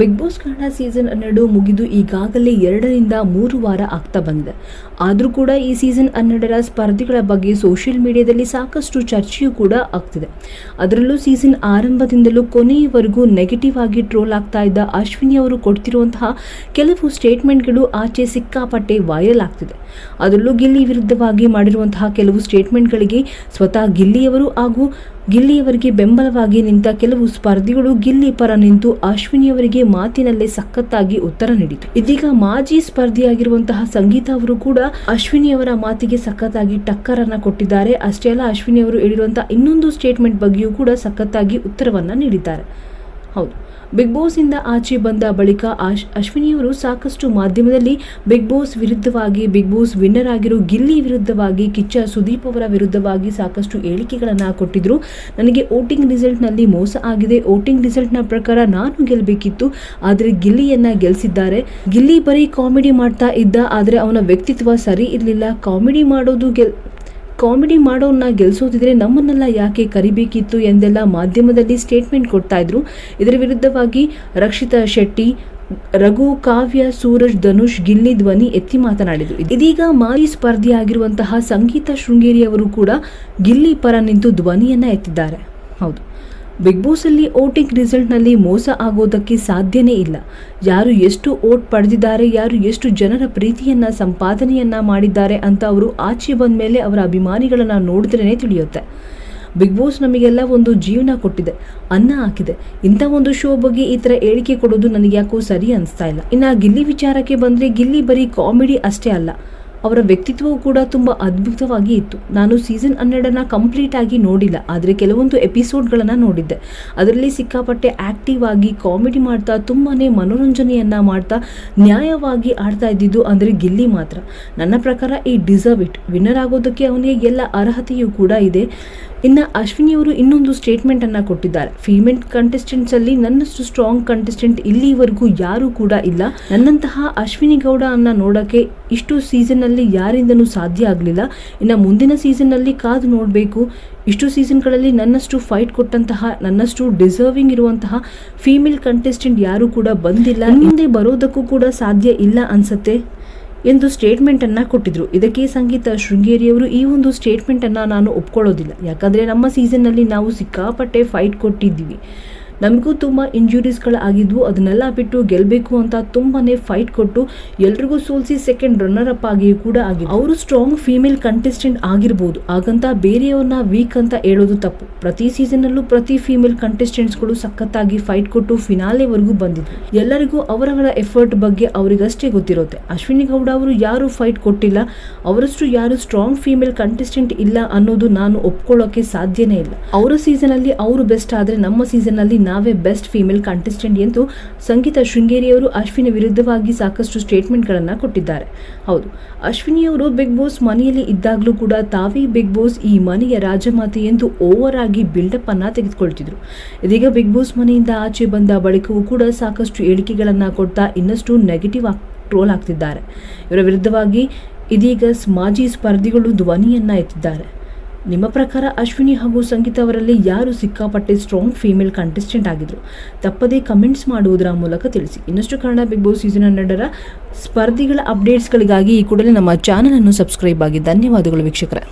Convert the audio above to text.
Big boss Kannada season ಹನ್ನೆರಡು ಮುಗಿದು ಈಗಾಗಲೇ ಎರಡರಿಂದ ಮೂರು ವಾರ ಆಗ್ತಾ ಬಂದಿದೆ. ಆದರೂ ಕೂಡ ಈ ಸೀಸನ್ ಹನ್ನೆರಡರ ಸ್ಪರ್ಧಿಗಳ ಬಗ್ಗೆ ಸೋಷಿಯಲ್ ಮೀಡಿಯಾದಲ್ಲಿ ಸಾಕಷ್ಟು ಚರ್ಚೆಯೂ ಕೂಡ ಆಗ್ತಿದೆ. ಅದರಲ್ಲೂ ಸೀಸನ್ ಆರಂಭದಿಂದಲೂ ಕೊನೆಯವರೆಗೂ ನೆಗೆಟಿವ್ ಆಗಿ ಟ್ರೋಲ್ ಆಗ್ತಾ ಇದ್ದ ಅಶ್ವಿನಿ ಅವರು ಕೊಡ್ತಿರುವಂತಹ ಕೆಲವು ಸ್ಟೇಟ್ಮೆಂಟ್ಗಳು ಆಚೆ ಸಿಕ್ಕಾಪಟ್ಟೆ ವೈರಲ್ ಆಗ್ತಿದೆ. ಅದರಲ್ಲೂ ಗಿಲ್ಲಿ ವಿರುದ್ಧವಾಗಿ ಮಾಡಿರುವಂತಹ ಕೆಲವು ಸ್ಟೇಟ್ಮೆಂಟ್ಗಳಿಗೆ ಸ್ವತಃ ಗಿಲ್ಲಿಯವರು ಹಾಗೂ ಗಿಲ್ಲಿಯವರಿಗೆ ಬೆಂಬಲವಾಗಿ ನಿಂತ ಕೆಲವು ಸ್ಪರ್ಧಿಗಳು ಗಿಲ್ಲಿ ಪರ ನಿಂತು ಅಶ್ವಿನಿಯವರಿಗೆ ಮಾತಿನಲ್ಲೇ ಸಖತ್ತಾಗಿ ಉತ್ತರ ನೀಡಿತು. ಇದೀಗ ಮಾಜಿ ಸ್ಪರ್ಧಿಯಾಗಿರುವಂತಹ ಸಂಗೀತ ಅವರು ಕೂಡ ಅಶ್ವಿನಿಯವರ ಮಾತಿಗೆ ಸಖತ್ತಾಗಿ ಟಕ್ಕರ್ ಅನ್ನ ಕೊಟ್ಟಿದ್ದಾರೆ. ಅಷ್ಟೇ ಅಲ್ಲ ಅಶ್ವಿನಿ ಅವರು ಹೇಳಿರುವಂತಹ ಇನ್ನೊಂದು ಸ್ಟೇಟ್ಮೆಂಟ್ ಬಗ್ಗೆಯೂ ಕೂಡ ಸಖತ್ತಾಗಿ ಉತ್ತರವನ್ನ ನೀಡಿದ್ದಾರೆ. ಹೌದು. ಬಿಗ್ ಬಾಸ್ ಇಂದ ಆಚೆ ಬಂದ ಬಳಿಕ ಅಶ್ವಿನಿಯವರು ಸಾಕಷ್ಟು ಮಾಧ್ಯಮದಲ್ಲಿ ಬಿಗ್ ಬಾಸ್ ವಿರುದ್ಧವಾಗಿ, ಬಿಗ್ ಬಾಸ್ ವಿನ್ನರ್ ಆಗಿರೋ ಗಿಲ್ಲಿ ವಿರುದ್ಧವಾಗಿ, ಕಿಚ್ಚ ಸುದೀಪ್ ಅವರ ವಿರುದ್ಧವಾಗಿ ಸಾಕಷ್ಟು ಹೇಳಿಕೆಗಳನ್ನು ಕೊಟ್ಟಿದ್ರು. ನನಗೆ ವೋಟಿಂಗ್ ರಿಸಲ್ಟ್ನಲ್ಲಿ ಮೋಸ ಆಗಿದೆ. ವೋಟಿಂಗ್ ರಿಸಲ್ಟ್ನ ಪ್ರಕಾರ ನಾನು ಗೆಲ್ಲಬೇಕಿತ್ತು ಆದರೆ ಗಿಲ್ಲಿಯನ್ನ ಗೆಲ್ಲಿಸಿದ್ದಾರೆ ಗಿಲ್ಲಿ ಬರೀ ಕಾಮಿಡಿ ಮಾಡ್ತಾ ಇದ್ದ, ಆದರೆ ಅವನ ವ್ಯಕ್ತಿತ್ವ ಸರಿ ಇರಲಿಲ್ಲ. ಕಾಮಿಡಿ ಮಾಡೋದು ಗೆಲ್ ಕಾಮಿಡಿ ಮಾಡೋನ್ನ ಗೆಲ್ಸೋದಿದ್ರೆ ನಮ್ಮನ್ನೆಲ್ಲ ಯಾಕೆ ಕರಿಬೇಕಿತ್ತು ಎಂದೆಲ್ಲ ಮಾಧ್ಯಮದಲ್ಲಿ ಸ್ಟೇಟ್ಮೆಂಟ್ ಕೊಡ್ತಾ ಇದ್ರು. ಇದರ ವಿರುದ್ಧವಾಗಿ ರಕ್ಷಿತಾ ಶೆಟ್ಟಿ, ರಘು, ಕಾವ್ಯ, ಸೂರಜ್, ಧನುಷ್, ಗಿಲ್ಲಿ, ಧ್ವನಿ ಎತ್ತಿ ಮಾತನಾಡಿದರು. ಇದೀಗ ಮಾಜಿ ಸ್ಪರ್ಧಿಯಾಗಿರುವಂತಹ ಸಂಗೀತ ಶೃಂಗೇರಿಯವರು ಕೂಡ ಗಿಲ್ಲಿ ಪರ ನಿಂತು ಧ್ವನಿಯನ್ನ ಎತ್ತಿದ್ದಾರೆ. ಹೌದು. ಬಿಗ್ ಬಾಸ್ ಅಲ್ಲಿ ವೋಟಿಂಗ್ ರಿಸಲ್ಟ್ನಲ್ಲಿ ಮೋಸ ಆಗೋದಕ್ಕೆ ಸಾಧ್ಯನೇ ಇಲ್ಲ. ಯಾರು ಎಷ್ಟು ಓಟ್ ಪಡೆದಿದ್ದಾರೆ, ಯಾರು ಎಷ್ಟು ಜನರ ಪ್ರೀತಿಯನ್ನ, ಸಂಪಾದನೆಯನ್ನ ಮಾಡಿದ್ದಾರೆ ಅಂತ ಅವರು ಆಚೆ ಬಂದ ಮೇಲೆ ಅವರ ಅಭಿಮಾನಿಗಳನ್ನ ನೋಡಿದ್ರೇ ತಿಳಿಯುತ್ತೆ. ಬಿಗ್ ಬಾಸ್ ನಮಗೆಲ್ಲ ಒಂದು ಜೀವನ ಕೊಟ್ಟಿದೆ, ಅನ್ನ ಹಾಕಿದೆ. ಇಂಥ ಒಂದು ಶೋ ಬಗ್ಗೆ ಈ ಥರ ಹೇಳಿಕೆ ಕೊಡೋದು ನನಗೆ ಯಾಕೋ ಸರಿ ಅನಿಸ್ತಾ ಇಲ್ಲ. ಇನ್ನು ಗಿಲ್ಲಿ ವಿಚಾರಕ್ಕೆ ಬಂದರೆ ಗಿಲ್ಲಿ ಬರೀ ಕಾಮಿಡಿ ಅಷ್ಟೇ ಅಲ್ಲ. ಅವರ ವ್ಯಕ್ತಿತ್ವವು ಕೂಡ ತುಂಬ ಅದ್ಭುತವಾಗಿ ಇತ್ತು. ನಾನು ಸೀಸನ್ ಹನ್ನೆರಡನ್ನು ಕಂಪ್ಲೀಟ್ ಆಗಿ ನೋಡಿಲ್ಲ, ಆದರೆ ಕೆಲವೊಂದು ಎಪಿಸೋಡ್ಗಳನ್ನು ನೋಡಿದ್ದೆ. ಅದರಲ್ಲಿ ಸಿಕ್ಕಾಪಟ್ಟೆ ಆ್ಯಕ್ಟಿವ್ ಆಗಿ ಕಾಮಿಡಿ ಮಾಡ್ತಾ ತುಂಬಾ ಮನೋರಂಜನೆಯನ್ನು ಮಾಡ್ತಾ, ನ್ಯಾಯವಾಗಿ ಆಡ್ತಾ ಇದ್ದಿದ್ದು ಅಂದರೆ ಗಿಲ್ಲಿ ಮಾತ್ರ. ನನ್ನ ಪ್ರಕಾರ ಈ ಡಿಸರ್ವ್ ಇಟ್. ವಿನ್ನರ್ ಆಗೋದಕ್ಕೆ ಅವನಿಗೆ ಎಲ್ಲ ಅರ್ಹತೆಯೂ ಕೂಡ ಇದೆ. ಇನ್ನು ಅಶ್ವಿನಿಯವರು ಇನ್ನೊಂದು ಸ್ಟೇಟ್ಮೆಂಟನ್ನು ಕೊಟ್ಟಿದ್ದಾರೆ. ಫೀಮೇಲ್ ಕಂಟೆಸ್ಟೆಂಟ್ಸಲ್ಲಿ ನನ್ನಷ್ಟು ಸ್ಟ್ರಾಂಗ್ ಕಂಟೆಸ್ಟೆಂಟ್ ಇಲ್ಲಿವರೆಗೂ ಯಾರೂ ಕೂಡ ಇಲ್ಲ. ನನ್ನಂತಹ ಅಶ್ವಿನಿ ಗೌಡ ಅನ್ನ ನೋಡಕ್ಕೆ ಇಷ್ಟು ಸೀಸನ್ ಅಲ್ಲಿ ಯಾರಿಂದನೂ ಸಾಧ್ಯ ಆಗಲಿಲ್ಲ. ಇನ್ನು ಮುಂದಿನ ಸೀಸನ್ ಅಲ್ಲಿ ಕಾದು ನೋಡಬೇಕು. ಇಷ್ಟು ಸೀಸನ್ಗಳಲ್ಲಿ ನನ್ನಷ್ಟು ಫೈಟ್ ಕೊಟ್ಟಂತಹ ನನ್ನಷ್ಟು ಡಿಸರ್ವಿಂಗ್ ಇರುವಂತಹ ಫೀಮೇಲ್ ಕಂಟೆಸ್ಟೆಂಟ್ ಯಾರು ಕೂಡ ಬಂದಿಲ್ಲ. ಮುಂದೆ ಬರೋದಕ್ಕೂ ಕೂಡ ಸಾಧ್ಯ ಇಲ್ಲ ಅನ್ಸತ್ತೆ ಎಂದು ಸ್ಟೇಟ್ಮೆಂಟ್ ಅನ್ನ ಕೊಟ್ಟಿದ್ರು. ಇದಕ್ಕೆ ಸಂಗೀತ ಶೃಂಗೇರಿಯವರು ಈ ಒಂದು ಸ್ಟೇಟ್ಮೆಂಟ್ ಅನ್ನ ನಾನು ಒಪ್ಕೊಳ್ಳೋದಿಲ್ಲ. ಯಾಕಂದ್ರೆ ನಮ್ಮ ಸೀಸನ್ನಲ್ಲಿ ನಾವು ಸಿಕ್ಕಾಪಟ್ಟೆ ಫೈಟ್ ಕೊಟ್ಟಿದ್ದೀವಿ. ನಮಗೂ ತುಂಬ ಇಂಜುರೀಸ್ಗಳು ಆಗಿದ್ವು. ಅದನ್ನೆಲ್ಲ ಬಿಟ್ಟು ಗೆಲ್ಲಬೇಕು ಅಂತ ತುಂಬಾ ಫೈಟ್ ಕೊಟ್ಟು ಎಲ್ರಿಗೂ ಸೋಲಿಸಿ ಸೆಕೆಂಡ್ ರನ್ನರ್ ಅಪ್ ಆಗಿ ಕೂಡ ಆಗಿದೆ ಅವರು ಸ್ಟ್ರಾಂಗ್ ಫೀಮೇಲ್ ಕಂಟೆಸ್ಟೆಂಟ್ ಆಗಿರ್ಬೋದು. ಹಾಗಂತ ಬೇರೆಯವ್ರನ್ನ ವೀಕ್ ಅಂತ ಹೇಳೋದು ತಪ್ಪು. ಪ್ರತಿ ಸೀಸನಲ್ಲೂ ಪ್ರತಿ ಫೀಮೇಲ್ ಕಂಟೆಸ್ಟೆಂಟ್ಸ್ಗಳು ಸಖತ್ತಾಗಿ ಫೈಟ್ ಕೊಟ್ಟು ಫಿನಾಲೆವರೆಗೂ ಬಂದಿದ್ರು ಎಲ್ಲರಿಗೂ ಅವರವರ ಎಫರ್ಟ್ ಬಗ್ಗೆ ಅವರಿಗಷ್ಟೇ ಗೊತ್ತಿರುತ್ತೆ. ಅಶ್ವಿನಿ ಗೌಡ ಅವರು ಯಾರು ಫೈಟ್ ಕೊಟ್ಟಿಲ್ಲ. ಅವರಷ್ಟು ಯಾರು ಸ್ಟ್ರಾಂಗ್ ಫೀಮೇಲ್ ಕಂಟೆಸ್ಟೆಂಟ್ ಇಲ್ಲ ಅನ್ನೋದು ನಾನು ಒಪ್ಕೊಳ್ಳೋಕೆ ಸಾಧ್ಯನೇ ಇಲ್ಲ. ಅವರ ಸೀಸನ್ ಅಲ್ಲಿ ಅವರು ಬೆಸ್ಟ್ ಆದರೆ ನಮ್ಮ ಸೀಸನ್ ಅಲ್ಲಿ ನಾವೇ ಬೆಸ್ಟ್ ಫೀಮೇಲ್ ಕಂಟೆಸ್ಟೆಂಟ್ ಎಂದು ಸಂಗೀತ ಶೃಂಗೇರಿಯವರು ಅಶ್ವಿನಿ ವಿರುದ್ಧವಾಗಿ ಸಾಕಷ್ಟು ಸ್ಟೇಟ್ಮೆಂಟ್ಗಳನ್ನು ಕೊಟ್ಟಿದ್ದಾರೆ. ಹೌದು, ಅಶ್ವಿನಿಯವರು ಬಿಗ್ ಬಾಸ್ ಮನೆಯಲ್ಲಿ ಇದ್ದಾಗಲೂ ಕೂಡ ತಾವೇ ಬಿಗ್ ಬಾಸ್ ಈ ಮನೆಯ ರಾಜಮಾತೆ ಎಂದು ಓವರ್ ಆಗಿ ಬಿಲ್ಡಪ್ ಅನ್ನು ತೆಗೆದುಕೊಳ್ತಿದ್ರು. ಇದೀಗ ಬಿಗ್ ಬಾಸ್ ಮನೆಯಿಂದ ಆಚೆ ಬಂದ ಬಳಿಕವೂ ಕೂಡ ಸಾಕಷ್ಟು ಹೇಳಿಕೆಗಳನ್ನು ಕೊಡ್ತಾ ಇನ್ನಷ್ಟು ನೆಗೆಟಿವ್ ಆಗಿ ಟ್ರೋಲ್ ಆಗ್ತಿದ್ದಾರೆ. ಇವರ ವಿರುದ್ಧವಾಗಿ ಇದೀಗ ಮಾಜಿ ಸ್ಪರ್ಧಿಗಳು ಧ್ವನಿಯನ್ನ ಎತ್ತಿದ್ದಾರೆ. ನಿಮ್ಮ ಪ್ರಕಾರ ಅಶ್ವಿನಿ ಹಾಗೂ ಸಂಗೀತ ಅವರಲ್ಲಿ ಯಾರು ಸಿಕ್ಕಾಪಟ್ಟೆ ಸ್ಟ್ರಾಂಗ್ ಫೀಮೇಲ್ ಕಂಟೆಸ್ಟೆಂಟ್ ಆಗಿದ್ರು? ತಪ್ಪದೇ ಕಮೆಂಟ್ಸ್ ಮಾಡುವುದರ ಮೂಲಕ ತಿಳಿಸಿ. ಇನ್ನಷ್ಟು ಕನ್ನಡ ಬಿಗ್ ಬಾಸ್ ಸೀಸನ್ ಹನ್ನೆರಡರ ಸ್ಪರ್ಧಿಗಳ ಅಪ್ಡೇಟ್ಸ್ಗಳಿಗಾಗಿ ಈ ಕೂಡಲೇ ನಮ್ಮ ಚಾನಲನ್ನು ಸಬ್ಸ್ಕ್ರೈಬ್ ಆಗಿ. ಧನ್ಯವಾದಗಳು ವೀಕ್ಷಕರೇ.